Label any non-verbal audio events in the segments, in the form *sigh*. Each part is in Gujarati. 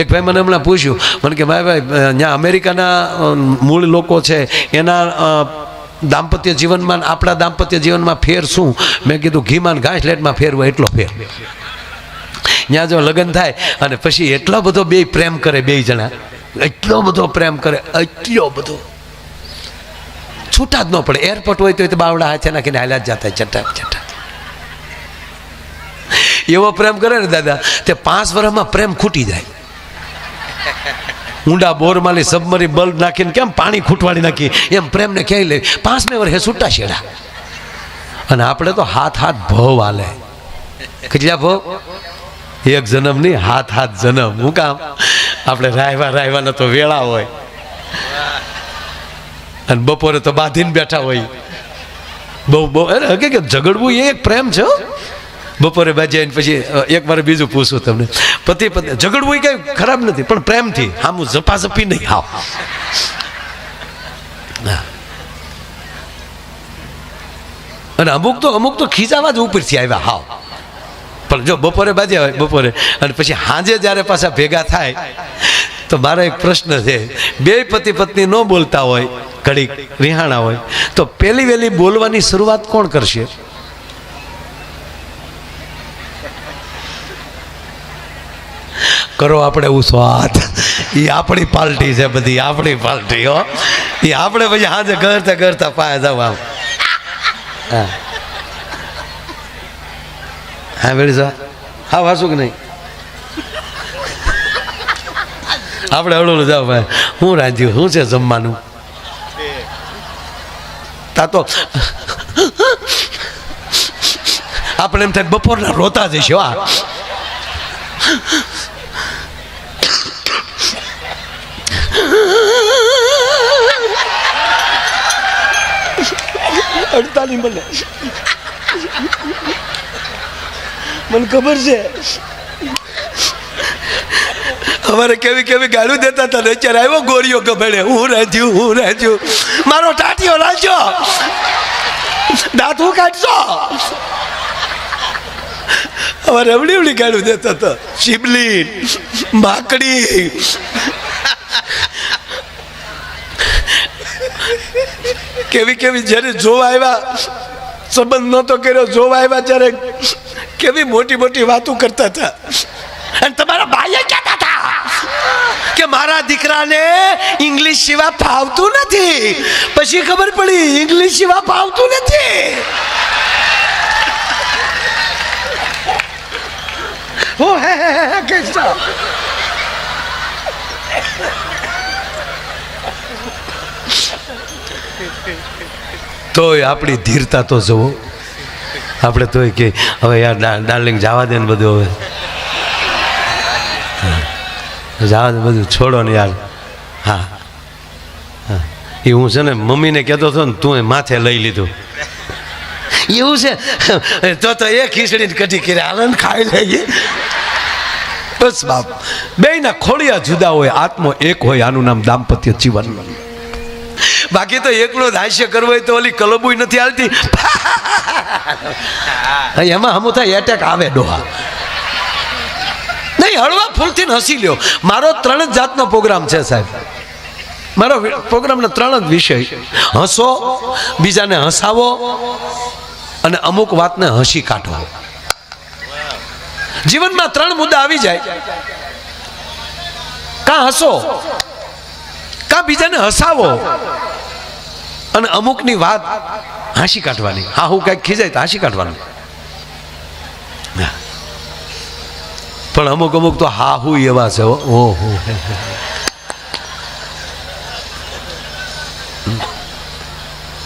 એક ભાઈ મને હમણાં પૂછ્યું, મને કે, ભાઈ ભાઈ ત્યાં અમેરિકાના મૂળ લોકો છે, એના દાંપત્ય જીવનમાં, આપણા દાંપત્ય જીવનમાં ફેર શું? મેં કીધું, ઘીમાં ને ઘાસ લેટમાં ફેર હોય એટલો ફેર. ત્યાં જો લગ્ન થાય, અને પછી એટલો બધો બે પ્રેમ કરે, બે જણા, એટલો બધો પ્રેમ કરે, એટલો બધો. છૂટા જ ન પડે, એરપોર્ટ હોય તો એ તો બાવડા હાથે નાખીને હાલ્યા જ જતા ચટા ચટા એવો પ્રેમ કરે ને દાદા, તે પાંચ વર્ષમાં પ્રેમ ખૂટી જાય. ઊંડા બોરમાંથી સબમરી બલ્બ નાખીને કેમ પાણી ખૂટવાડી નાખી? એમ પ્રેમને ક્યાંય લે? પાંચમે વર્ષે છૂટા છેડા અને આપણે તો હાથ હાથ ભવ હાલે. કેટલા ભવ? એક જન્મ નહીં, હાથ હાથ જન્મ. હું કામ? આપણે રાયવા રાયવાના તો વેળા હોય. અને બપોરે તો બાંધીને બેઠા હોય. બહુ બહુ, અરે હકીકત ઝઘડવું એ એક પ્રેમ છે. બપોરે બાજી આવીને પછી એક વાર બીજું પૂછું તમને. પતિ પત્ની. ઝઘડવું એ કઈ ખરાબ નથી, પણ પ્રેમથી. આમ ઝપાઝપી નહીં આવ. અને અમુક તો અમુક તો ખીજાવા જ ઉપરથી આવ્યા હાવ. પણ જો બપોરે બાજ્યા હોય, બપોરે. અને પછી સાંજે જ્યારે પાછા ભેગા થાય, તો મારો એક પ્રશ્ન છે. બે પતિ પત્ની ન બોલતા હોય, ઘડીક રિહાણા હોય, તો પેલી વહેલી બોલવાની શરૂઆત કોણ કરશે? કરો આપણે એવું સ્વાદ. એ આપણી પાર્ટી છે બધી, આપણી પાર્ટી હો. એ આપણે પછી હાજર કરતા કરતા પાયા જાવ આમ. હા. વેળી સા. હા વાસું કે નહીં. આપણે હળવું જાવ ભાઈ. હું રાંધ્યું? શું છે જમવાનું? તા તો આપણે એમ થાય બપોરના રોતા જઈશું અડતાલી મને. મને ખબર છે. અમારે કેવી કેવી ગાળું દેતા હતા અત્યારે આવ્યો ગોરીઓ ગભેડે. હું રાખ્યું હું રાખ્યું મારો ટાટીઓ રાખ્યો દાંત કાઢશો? અમારે એવડી એવડી ગાળું દેતા હતા. શિબલી, માકડી કેવી કેવી જ્યારે જોવા આવ્યા, સંબંધ નહોતો કર્યો, જોવા આવ્યા ત્યારે કેવી મોટી મોટી વાતો કરતા હતા. અને તમારા ભાઈએ કહેતા હતા કે મારા દીકરાને ઇંગ્લિશ સિવાય ફાવતું નથી. પછી ખબર પડી, ઇંગ્લિશ સિવાય ફાવતું નથી. હો, હે હે હે કહેતા. તોય આપણી ધીરતા તો જવો આપણે તોય કે, હવે યાર ડાર્લિંગ જવા દે ને બધું હવે. જવા દે બધું, છોડો ને યાર. હા. હા. એ હું છે ને, મમ્મીને કહેતો હતો ને, તું એ માથે લઈ લીધું. એવું છે? તો તો એ ખીચડી કઢી કરી આનંદ ખાઈ લઈએ. બસ બાપ. બે ના ખોડિયા જુદા હોય, આત્મો એક હોય, આનું નામ દાંપત્ય જીવન. બાકી તો એકલો જ હાસ્ય કરવો હોય તો ઓલી કલબુય નથી હાલતી. એમાં હમું થાય એટેક આવે ડોહા. નહીં હળવા ફૂલથી હસી લ્યો. મારો ત્રણ જ જાતનો પ્રોગ્રામ છે સાહેબ. મારો પ્રોગ્રામના પ્રોગ્રામનો ત્રણ જ વિષય. હસો બીજાને હસાવો અને અમુક વાતને હસી કાઢો. જીવનમાં ત્રણ મુદ્દા આવી જાય. કાં હસો કાં બીજાને હસાવો. અને અમુકની વાત હાંસી કાઢવાની. હા, હું કાંઈક ખીજાય તો હાંસી કાઢવાનું. પણ અમુક અમુક તો હા, હું એવા છે. ઓહો.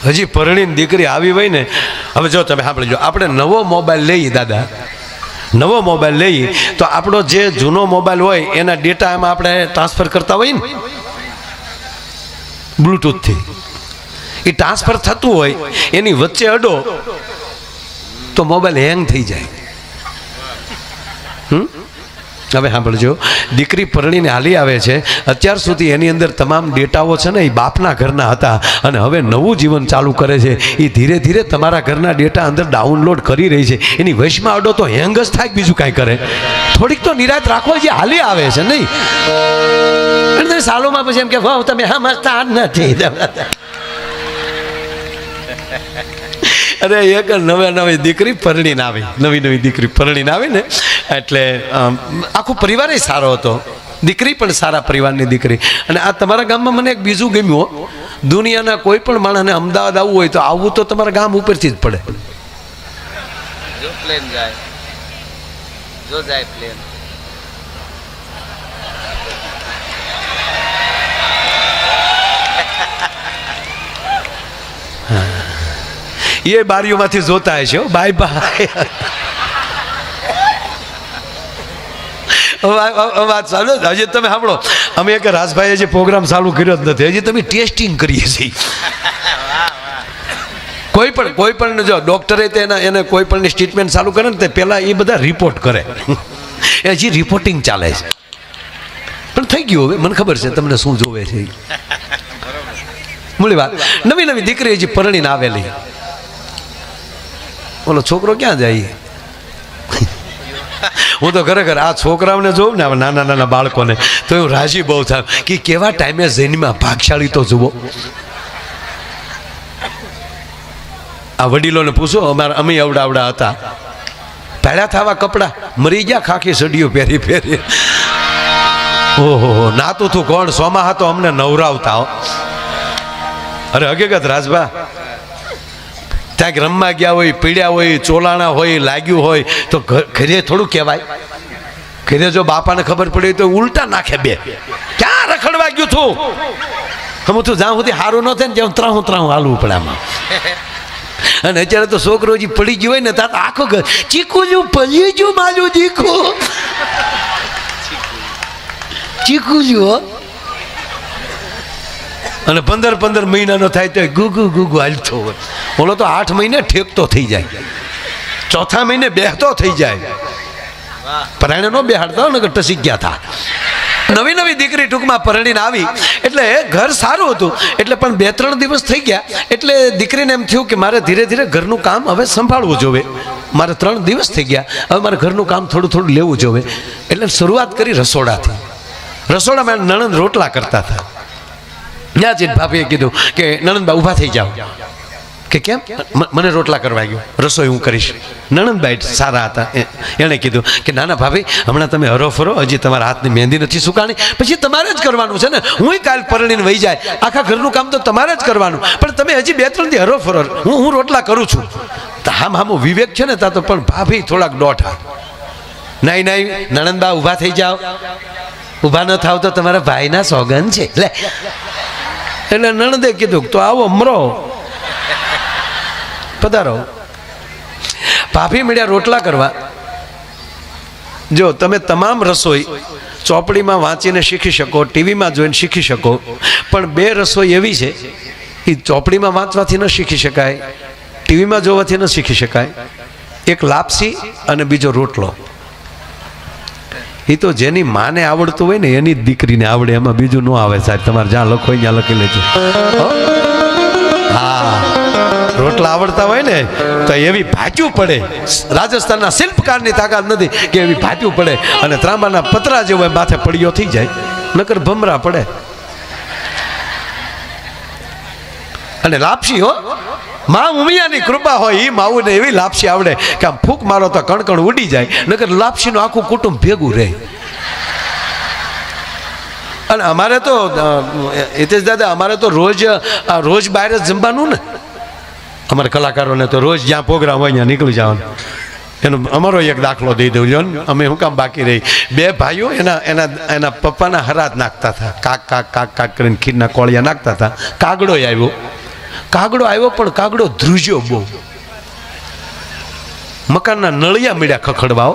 હજી પરણીને દીકરી આવી હોય ને, હવે જો તમે સાંભળજો, આપણે નવો મોબાઈલ લઈએ દાદા. નવો મોબાઈલ લઈએ, તો આપણો જે જૂનો મોબાઈલ હોય, એના ડેટા એમાં આપણે ટ્રાન્સફર કરતા હોય ને બ્લૂટૂથથી એ ટ્રાન્સફર થતું હોય, એની વચ્ચે અડો, તો મોબાઈલ હેંગ થઈ જાય. હવે સાંભળજો, દીકરી પરણીને હાલી આવે છે. અત્યાર સુધી એની અંદર તમામ ડેટાઓ છે ને એ બાપના ઘરના હતા અને હવે નવું જીવન ચાલુ કરે છે. એ ધીરે ધીરે તમારા ઘરના ડેટા અંદર ડાઉનલોડ કરી રહી છે. એની વશમાં અડો તો હેંગ જ થાય બીજું કાંઈ કરે. થોડીક તો નિરાત રાખો જે હાલી આવે છે, નહીં? અને સાલોમાં પછી એમ કે, વાહ, તમે હા જ નથી. અરે એક નવે નવી દીકરી પરણીને આવી. નવી નવી દીકરી પરણીને આવી ને એટલે આખો પરિવાર સારો હતો. દીકરી પણ સારા પરિવારની દીકરી. અને આ તમારા ગામમાં મને એક બીજું ગમ્યું દુનિયાના કોઈ પણ માણસને અમદાવાદ આવવું હોય તો આવવું તો તમારા ગામ ઉપરથી જ પડે. જો પ્લેન જાય. જો જાય પ્લેન એ બારીઓમાંથી જોતા હશે. બાય બાય વાત ચાલુ હજી તમે સાંભળો. અમે એક રાજભાઈએ જે પ્રોગ્રામ ચાલુ કર્યો જ નથી. હજી તમે ટેસ્ટિંગ કરીએ છીએ. કોઈ પણ કોઈ પણ જો ડોક્ટરે તેના એને કોઈ પણની ટ્રીટમેન્ટ ચાલુ કરે ને તે પહેલાં એ બધા રિપોર્ટ કરે. એ હજી રિપોર્ટિંગ ચાલે છે. પણ થઈ ગયું હવે. મને ખબર છે તમને શું જોવે છે. *laughs* મૂળી વાત. નવી નવી દીકરી હજી પરણીને આવેલી. ઓલો છોકરો ક્યાં જાય હું તો ખરેખર આ છોકરાઓને જોઉં ને નાના નાના બાળકોને, તો એવું રાજી બહુ થાય. કે કેવા ટાઈમે જૈનમાં ભાગશાળી તો જુઓ. આ વડીલોને પૂછો, અમારા અમે અવડા અવડા હતા. પહેલા થવા કપડાં મરી ગયા, ખાખી સડીઓ પહેરી પહેરી. ઓહો, નાતું તું કોણ? સોમા હતો અમને નવરાવતા અરે હકીકત, રાજભા ક્યાંક રમવા ગયા હોય, પીડ્યા હોય, ચોલાણા હોય, લાગ્યું હોય, તો ઘરે થોડું કહેવાય. ઘરે જો બાપાને ખબર પડી તો ઉલટા નાખે બે. ક્યાં રખડવા ગયું તું? હું તું જ્યાં સુધી સારું ન થાય ને ત્યાં ત્રાહું ત્રાહું હાલવું પડે આમાં. અને અત્યારે તો છોકરો જે પડી ગયો હોય ને ત્યાં આખો ઘર ચીકુ જો પલી જો માલું ચીકુ ચીકુ જો હો. અને પંદર પંદર મહિનાનો થાય તો ગુગુ ગુગુ હાલતો હોય. બોલો તો આઠ મહિને ઠેકતો થઈ જાય. ચોથા મહિને બેહતો થઈ જાય. પરાણે નો બેહાડતો ને ટસી ગયા હતા નવી નવી દીકરી ટૂંકમાં પરણીને આવી. એટલે ઘર સારું હતું. એટલે પણ બે ત્રણ દિવસ થઈ ગયા. એટલે દીકરીને એમ થયું કે મારે ધીરે ધીરે ઘરનું કામ હવે સંભાળવું જોવે. મારે ત્રણ દિવસ થઈ ગયા. હવે મારે ઘરનું કામ થોડું થોડું લેવું જોવે. એટલે શરૂઆત કરી રસોડાથી. રસોડામાં નણંદ રોટલા કરતા હતા. ત્યાં ભાભીએ કીધું કે, નણંદબા ઊભા થઈ જાઓ. કે કેમ? મને રોટલા કરવા ગયો. રસોઈ હું કરીશ. નણંદબાઈ સારા હતા. એણે કીધું કે, નાના ભાભી, હમણાં તમે હરો ફરો. હજી તમારા હાથની મહેંદી નથી સુકાણી. પછી તમારે જ કરવાનું છે ને? હું કાલ પરણીને વહી જાય. આખા ઘરનું કામ તો તમારે જ કરવાનું. પણ તમે હજી બે ત્રણથી હરો ફરો. હું હું રોટલા કરું છું. હામ, હામો વિવેક છે ને, તા તો પણ ભાભી થોડાક દોઢા નહીં નહીં નણંદબા ઊભા થઈ જાઓ. ઊભા ન થાવ તો તમારા ભાઈના સોગન છે. લે. એટલે નણંદે કીધું તો આવો, મરો. પધારો. ભાભી મળ્યા રોટલા કરવા. જો, તમે તમામ રસોઈ ચોપડીમાં વાંચીને શીખી શકો, ટીવીમાં જોઈને શીખી શકો, પણ બે રસોઈ એવી છે એ ચોપડીમાં વાંચવાથી ન શીખી શકાય, ટીવીમાં જોવાથી ન શીખી શકાય. એક લાપસી અને બીજો રોટલો. એ તો જેની માને આવડતું હોય ને એની દીકરીને આવડે, એમાં બીજું ન આવે સાહેબ. તમારે જ્યાં લખો ત્યાં લખી લેજો. હા? રોટલા આવડતા હોય ને, તો એવી ભાચું પડે. રાજસ્થાનના શિલ્પકારની તાકાત નથી કે એવી ભાચું પડે અને ત્રાંબાના પતરા જેવો માથે પડ્યો થઈ જાય. નકર ભમરા પડે. અને લાપસી હો. મા ઉમિયાની કૃપા હોય એ માવુને એવી લાપસી આવડે કે આમ ફૂંક મારો તો કણકણ ઉડી જાય, નકર લાપસીનું આખું કુટુંબ ભેગું રહે. અને અમારે તો હિતેશ દાદા, અમારે તો રોજ રોજ બહાર જ જમવાનું ને. અમારા કલાકારોને તો રોજ જ્યાં પ્રોગ્રામ હોય ત્યાં નીકળી જવાનું. એનો અમારો એક દાખલો દઈ દઉં જો અમે શું કામ બાકી રહી. બે ભાઈઓ એના એના એના પપ્પાના હરાત નાખતા હતા. કાક કાક કાક કાક કરીને ખીરના કોળિયા નાખતા હતા. કાગડો આવ્યો. કાગડો આવ્યો, પણ કાગડો ધ્રુજ્યો બહુ. મકાનના નળિયા મળ્યા ખખડવાઓ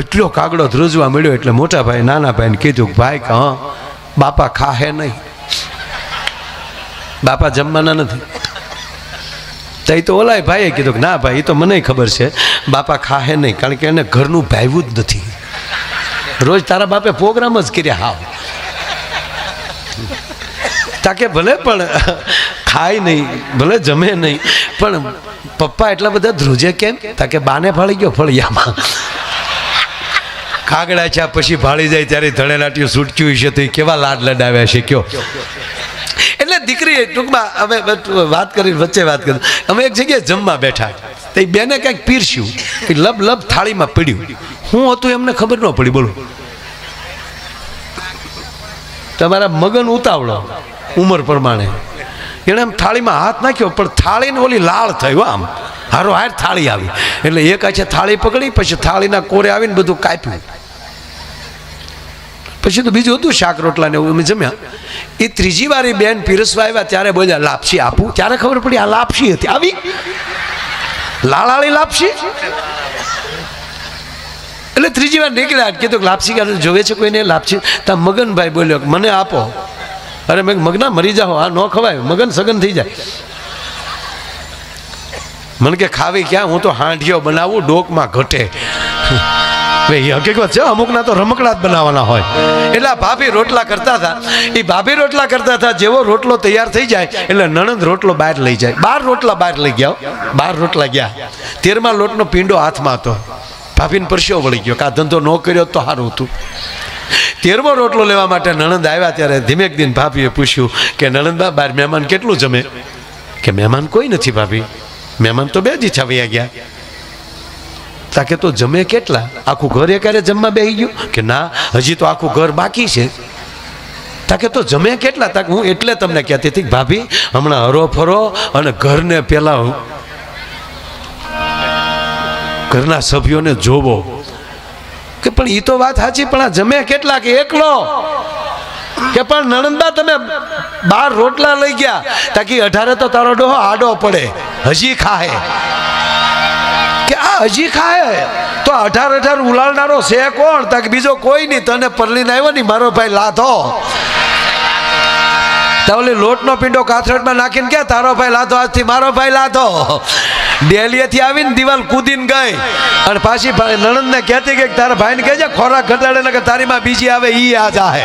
એટલો કાગડો ધ્રુજવા મળ્યો એટલે મોટા ભાઈ નાના ભાઈને કીધું ભાઈ કે હા, બાપા ખાહે નહીં. બાપા જમવાના નથી. તો એ તો ઓલાય ભાઈએ કીધું કે ના ભાઈ એ તો મને ખબર છે, બાપા ખાહે નહીં, કારણ કે એને ઘરનું ભાવ્યું જ નથી. રોજ તારા બાપે પ્રોગ્રામ જ કર્યા હાવ. તાકે ભલે પણ ખાય નહીં, ભલે જમે નહીં, પણ પપ્પા એટલા બધા ધ્રુજે કેમ? તાકે બાને ફાળી ગયો ફળિયામાં. કાગડા છે પછી ભાળી જાય ત્યારે ધણેલાટીઓ છૂટક્યું છે, તો એ કેવા લાડ લડાવ્યા છે, કયો? એટલે દીકરી, ટૂંકમાં અમે વાત કરી, વચ્ચે વાત કરી. અમે એક જગ્યાએ જમવા બેઠા. તો એ બેને કંઈક પીરસ્યું. એ લબ લબ થાળીમાં પડ્યું. હું હતું એમને ખબર ન પડી, બોલો. તમારા મગન ઉતાવળો, ઉંમર પ્રમાણે. એણે આમ થાળીમાં હાથ નાખ્યો, પણ થાળીને ઓલી લાળ થયું આમ. હારો હાર થાળી આવી. એટલે એક આછે થાળી પકડી, પછી થાળીના કોરે આવીને બધું કાપ્યું. પછી તો બીજું હતું શાક રોટલા ને એવું, અમે જમ્યા. એ ત્રીજી વાર એ બેન પીરસવા આવ્યા, ત્યારે બોલ્યા, લાપસી આપું. ત્યારે ખબર પડી આ લાપસી હતી. આવી? લાળાળી લાપસી? એટલે ત્રીજી વાર નીકળ્યા, કીધું લાપસી જોવે છે કોઈને? લાપસી. તા મગનભાઈ બોલ્યો મને આપો. અરે મેં મગના મરી જાઓ, આ ન ખવાય, મગન સગન થઈ જાય. મને કે, ખાવી ક્યાં? હું તો હાંડિયો બનાવું, ડોકમાં ઘટે. એ હકીકત છે, અમુકના તો રમકડા જ બનાવવાના હોય. એટલે ભાભી રોટલા કરતા હતા. એ ભાભી રોટલા કરતા હતા, જેવો રોટલો તૈયાર થઈ જાય, એટલે નણંદ રોટલો બહાર લઈ જાય. બાર રોટલા બહાર લઈ ગયા. બાર રોટલા ગયા. તેરમા લોટનો પીંડો હાથમાં હતો. ભાભીને પરસ્યો વળી ગયો, કે આ ધંધો ન કર્યો તો સારું હતું. તેરમો રોટલો લેવા માટે નણંદ આવ્યા ત્યારે ધીમેક દિન ભાભીએ પૂછ્યું કે, નણંદબા, બાર મહેમાન કેટલું જમે? કે, મહેમાન કોઈ નથી ભાભી. મહેમાન તો બે જ ઈચ્છા વયા ગયા. તાકે તો જમે કેટલા? આખું ઘર એકારે જમવા બેસી ગયું? કે, ના, હજી તો આખું ઘર બાકી છે. તાકે તો જમે કેટલા? તાકે હું એટલે તમને કહેતી હતી ભાભી, હમણાં હરો ફરો અને ઘરને પેલા ઘરના સભ્યોને જોવો. કે પણ એ તો વાત સાચી, પણ આ જમે કેટલા કે એકલો. કે પણ નણંદા તમે બાર રોટલા લઈ ગયા, તાકી અઢારે તો તારો ડોહો આડો પડે, હજી ખાહે. કે આ હજી ખાય તો અઢાર અઢાર ઉલાળનારો છે કોણ? તાકે બીજો કોઈ નહીં, તને પરલીને આવ્યો નહીં, મારો ભાઈ લાધો. તો લોટનો પીંડો કાથરટમાં નાખીને કે તારો ભાઈ લાધો? આજથી મારો ભાઈ લાધો. ડેલીએથી આવીને દિવાલ કૂદીને ગઈ. અને પાછી નણંદને કહેતી કે તારા ભાઈને કહેજે ખોરાક ઘટાડે ને કે તારી માં બીજી આવે, ઈ આ જાહે.